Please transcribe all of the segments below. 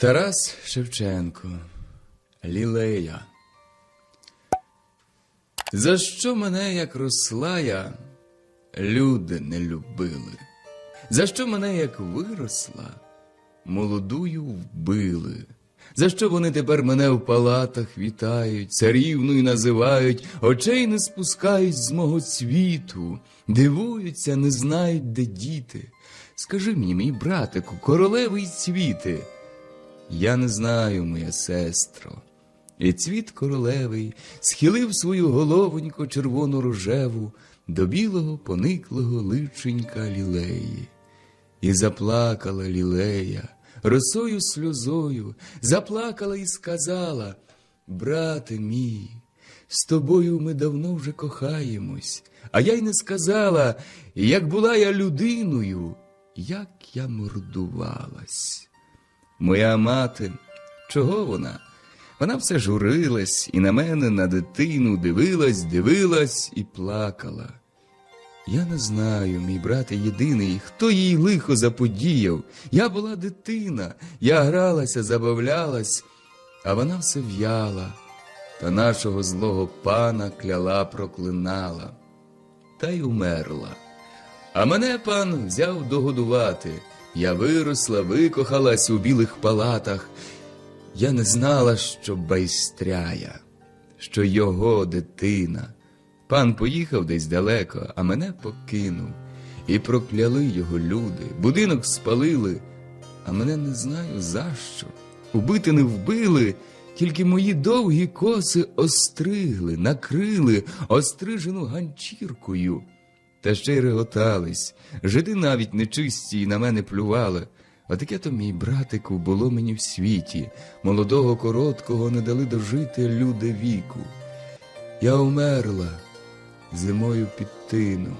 Тарас Шевченко, Лілея. За що мене, як росла я, люди не любили? За що мене, як виросла, молодую вбили? За що вони тепер мене в палатах вітають, царівною називають, очей не спускають з мого світу, дивуються, не знають, де діти. Скажи мені, мій братику, королевий цвіти. Я не знаю, моя сестро. І цвіт королевий схилив свою головоньку червону рожеву до білого пониклого личенька лілеї. І заплакала лілея росою сльозою, заплакала і сказала: Брате мій, з тобою ми давно вже кохаємось, а я й не сказала, як була я людиною, як я мордувалась. Моя мати, чого вона? Вона все журилась і на мене, на дитину дивилась, дивилась і плакала. Я не знаю, мій брате єдиний, хто їй лихо заподіяв. Я була дитина, я гралася, забавлялась, а вона все в'яла, та нашого злого пана кляла, проклинала, та й умерла. А мене пан взяв догодувати. Я виросла, викохалась у білих палатах. Я не знала, що байстряя, що його дитина. Пан поїхав десь далеко, а мене покинув. І прокляли його люди, будинок спалили, а мене не знаю за що. Убити не вбили, тільки мої довгі коси остригли, накрили острижену ганчіркою. Та ще й реготались, жиди навіть нечисті й на мене плювали. Отаке то, мій братику, було мені в світі, молодого короткого не дали дожити люди віку. Я умерла зимою під тином,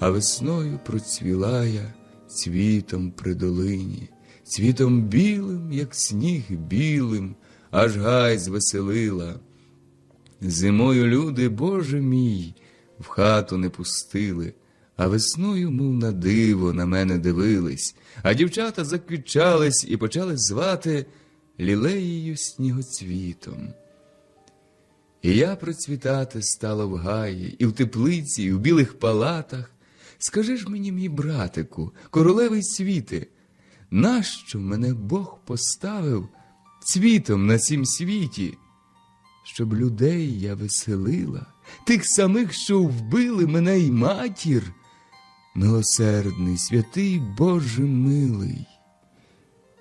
а весною процвіла я цвітом при долині, цвітом білим, як сніг білим, аж гай звеселила. Зимою люди, Боже мій, в хату не пустили, а весною, мов на диво, на мене дивились, а дівчата заквічались і почали звати лілеєю снігоцвітом. І я процвітати стала в гаї, і в теплиці, і в білих палатах. Скажи ж мені, мій братику, королевий світи, нащо мене Бог поставив цвітом на цім світі? Щоб людей я веселила, тих самих, що вбили мене й матір, милосердний, святий Боже милий.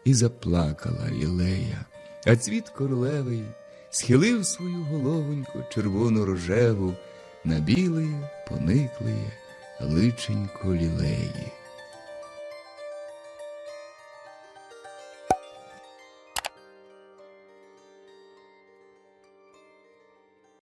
І заплакала лілея, а цвіт королевий схилив свою головоньку червоно рожеву на білеє, пониклеє личенько лілеї.